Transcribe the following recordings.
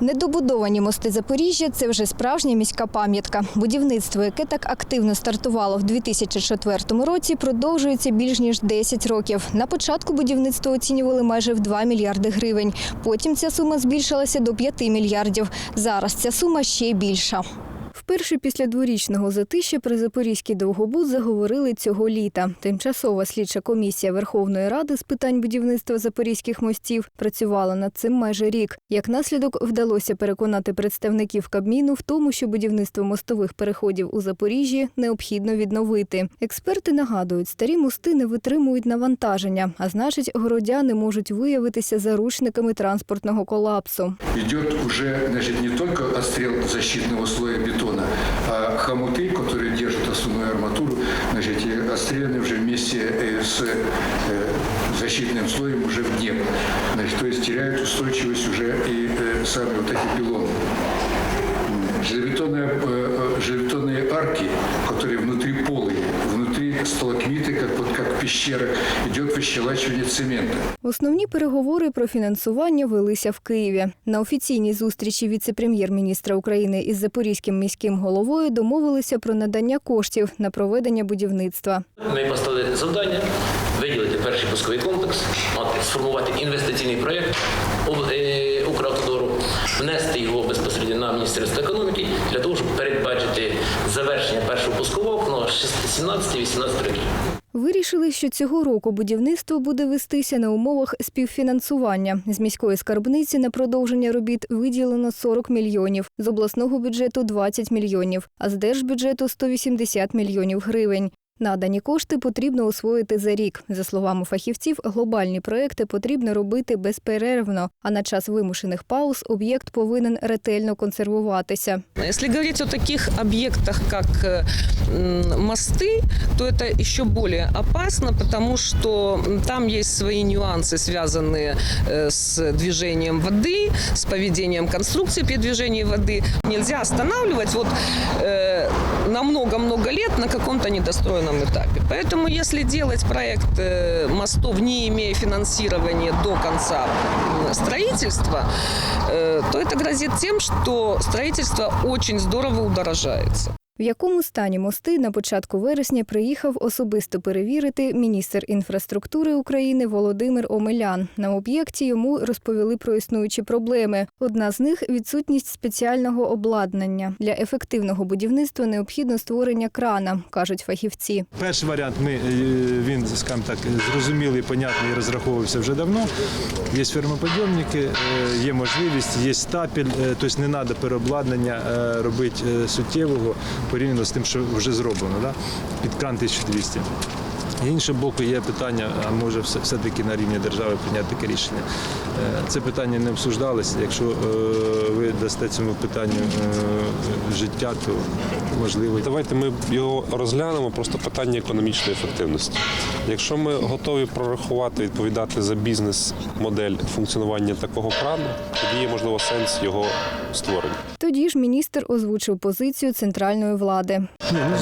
Недобудовані мости Запоріжжя це вже справжня міська пам'ятка. Будівництво, яке так активно стартувало в 2004 році, продовжується більш ніж 10 років. На початку будівництво оцінювали майже в 2 мільярди гривень. Потім ця сума збільшилася до 5 мільярдів. Зараз ця сума ще більша. Вперше після дворічного затища при Запорізький довгобуд заговорили цього літа. Тимчасова слідча комісія Верховної Ради з питань будівництва запорізьких мостів працювала над цим майже рік. Як наслідок вдалося переконати представників Кабміну в тому, що будівництво мостових переходів у Запоріжжі необхідно відновити. Експерти нагадують, старі мости не витримують навантаження, а значить, городяни можуть виявитися заручниками транспортного колапсу. идет уже значит, не только отстрел защитного слоя бетона, а хомуты, которые держат основную арматуру, значит, отстреляны уже вместе э, с э, защитным слоем уже в Днепр. Значит, то есть теряют устойчивость уже и э, сами вот эти пилоны. Железобетонные, железобетонные арки, которые внутри полые, внутри сталакмиты, как, вот, как в идет выщелачивание цемента. Основні переговори про фінансування велися в Києві. На офіційній зустрічі віце-прем'єр-міністра України із запорізьким міським головою домовилися про надання коштів на проведення будівництва. Ми поставили завдання виділити перший пусковий комплекс, сформувати інвестиційний проєкт е, Укравтодору, внести його безпосередньо на Міністерство економіки для того, щоб передбачити завершення першого пускового на 17-18 років. Вирішили, що цього року будівництво буде вестися на умовах співфінансування. З міської скарбниці на продовження робіт виділено 40 мільйонів, з обласного бюджету 20 мільйонів, а з держбюджету 180 мільйонів гривень. Надані кошти потрібно освоїти за рік. За словами фахівців, глобальні проекти потрібно робити безперервно, а на час вимушених пауз об'єкт повинен ретельно консервуватися. Если говорить о таких объектах, как э, м, мосты, то это еще более опасно, потому что м, там есть свои нюансы, связанные э, с движением воды, с поведением конструкции при движении воды. Нельзя останавливать вот э, на много-много лет на каком-то недостроенном этапе. Поэтому если делать проект э, мостов, не имея финансирования до конца м, строительства, э, то это грозит тем, что строительство очень здорово удорожается. В якому стані мости на початку вересня приїхав особисто перевірити міністр інфраструктури України Володимир Омелян. На об'єкті йому розповіли про існуючі проблеми. Одна з них відсутність спеціального обладнання. Для ефективного будівництва необхідно створення крана, кажуть фахівці. Перший варіант ми, е, він, скажімо так, зрозумілий, понятний розраховувався вже давно. Є фермоподйомники, е, є можливість, є стапель, е, тобто не треба переобладнання робити суттєвого порівняно з тим, що вже зроблено. Да? Під кран 1200. З іншого боку, є питання, а може все- все-таки на рівні держави прийняти таке рішення. Е, Це питання не обсуждалося. Якщо е, ви дасте цьому питанню е, життя, то можливо. Давайте ми його розглянемо, просто питання економічної ефективності. Якщо ми готові прорахувати, відповідати за бізнес-модель функціонування такого крану, тоді є можливо сенс його створення. Тоді ж міністр озвучив позицію центральної влади.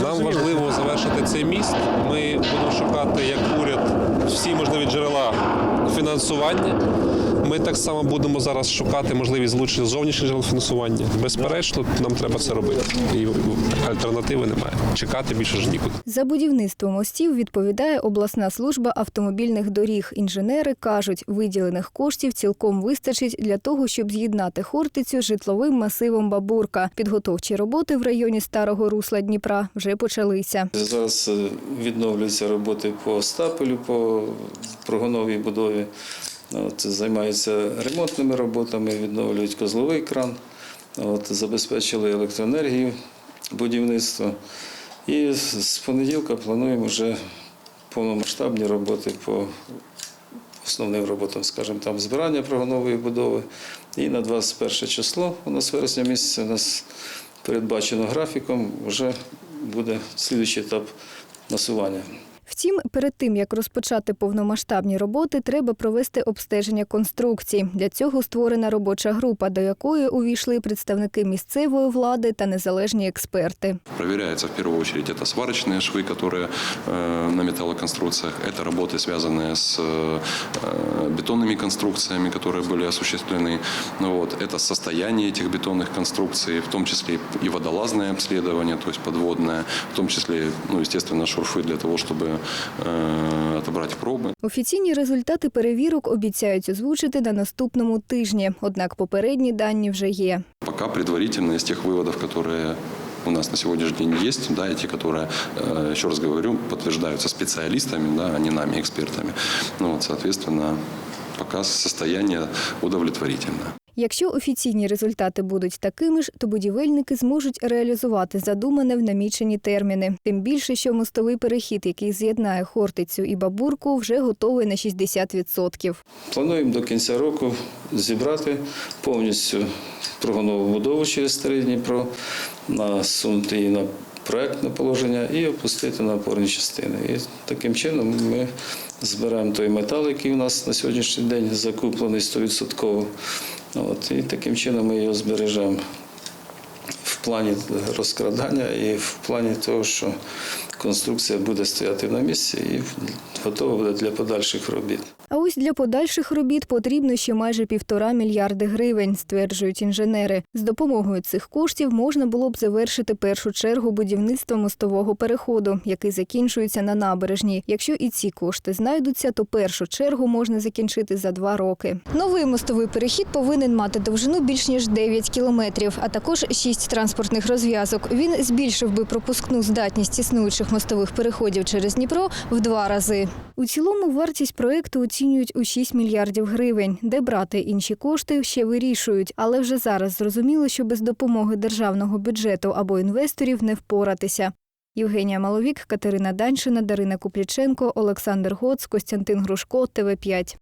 Нам важливо завершити цей міст. Ми будемо шукати як уряд всі можливі джерела фінансування. Ми так само будемо зараз шукати можливість залучення зовнішніх джерел фінансування. Безперечно, нам треба це робити. І альтернативи немає. Чекати більше ж нікуди. За будівництво мостів відповідає обласна служба автомобільних доріг. Інженери кажуть, виділених коштів цілком вистачить для того, щоб з'єднати Хортицю з житловим масивом Бабурка. Підготовчі роботи в районі старого русла Дніпра вже почалися. Зараз е, відновлюються роботи по стапелю, по прогоновій будові. От, займаються ремонтними роботами, відновлюють козловий кран, от, забезпечили електроенергію будівництво. І з- понеділка плануємо вже повномасштабні роботи по основним роботам, скажімо, там збирання прогонової будови. І на 21 число, у нас вересня місяця, у нас передбачено графіком, вже буде слідуючий етап насування. Втім, перед тим як розпочати повномасштабні роботи, треба провести обстеження конструкцій. Для цього створена робоча група, до якої увійшли представники місцевої влади та незалежні експерти. Проверяется в первую очередь это сварочные швы, которые э, на металлоконструкциях. Это работы, связанные с э, бетонными конструкциями, которые были осуществлены. Ну вот, это состояние этих бетонных конструкций, в том числе и водолазное обследование, то есть подводное, в том числе, ну, естественно, шурфы для того, чтобы э, отобрать пробы. Офіційні результати перевірок обіцяють озвучити на наступному тижні. Однак попередні дані вже є. Пока предварительно из тех выводов, которые у нас на сегодняшний день есть, да, и те, которые, э, еще раз говорю, подтверждаются специалистами, да, а не нами, экспертами. Ну, вот, соответственно, пока состояние удовлетворительное. Якщо офіційні результати будуть такими ж, то будівельники зможуть реалізувати задумане в намічені терміни. Тим більше, що мостовий перехід, який з'єднає Хортицю і Бабурку, вже готовий на 60%. Плануємо до кінця року зібрати повністю прогонову будову через старий Дніпро, насунути її на проектне положення і опустити на опорні частини. І таким чином ми зберемо той метал, який у нас на сьогоднішній день закуплений 100%. От, і таким чином ми його збережемо в плані розкрадання і в плані того, що конструкція буде стояти на місці і готова буде для подальших робіт. А ось для подальших робіт потрібно ще майже півтора мільярди гривень, стверджують інженери. З допомогою цих коштів можна було б завершити першу чергу будівництва мостового переходу, який закінчується на набережній. Якщо і ці кошти знайдуться, то першу чергу можна закінчити за два роки. Новий мостовий перехід повинен мати довжину більш ніж 9 кілометрів, а також 6 транспортних розв'язок. Він збільшив би пропускну здатність існуючих мостових переходів через Дніпро в два рази. У цілому вартість проекту оцінюють у 6 мільярдів гривень. Де брати інші кошти, ще вирішують, але вже зараз зрозуміло, що без допомоги державного бюджету або інвесторів не впоратися. Євгенія Маловік, Катерина Даньшина, Дарина Купліченко, Олександр Гоц, Костянтин Грушко, ТВ 5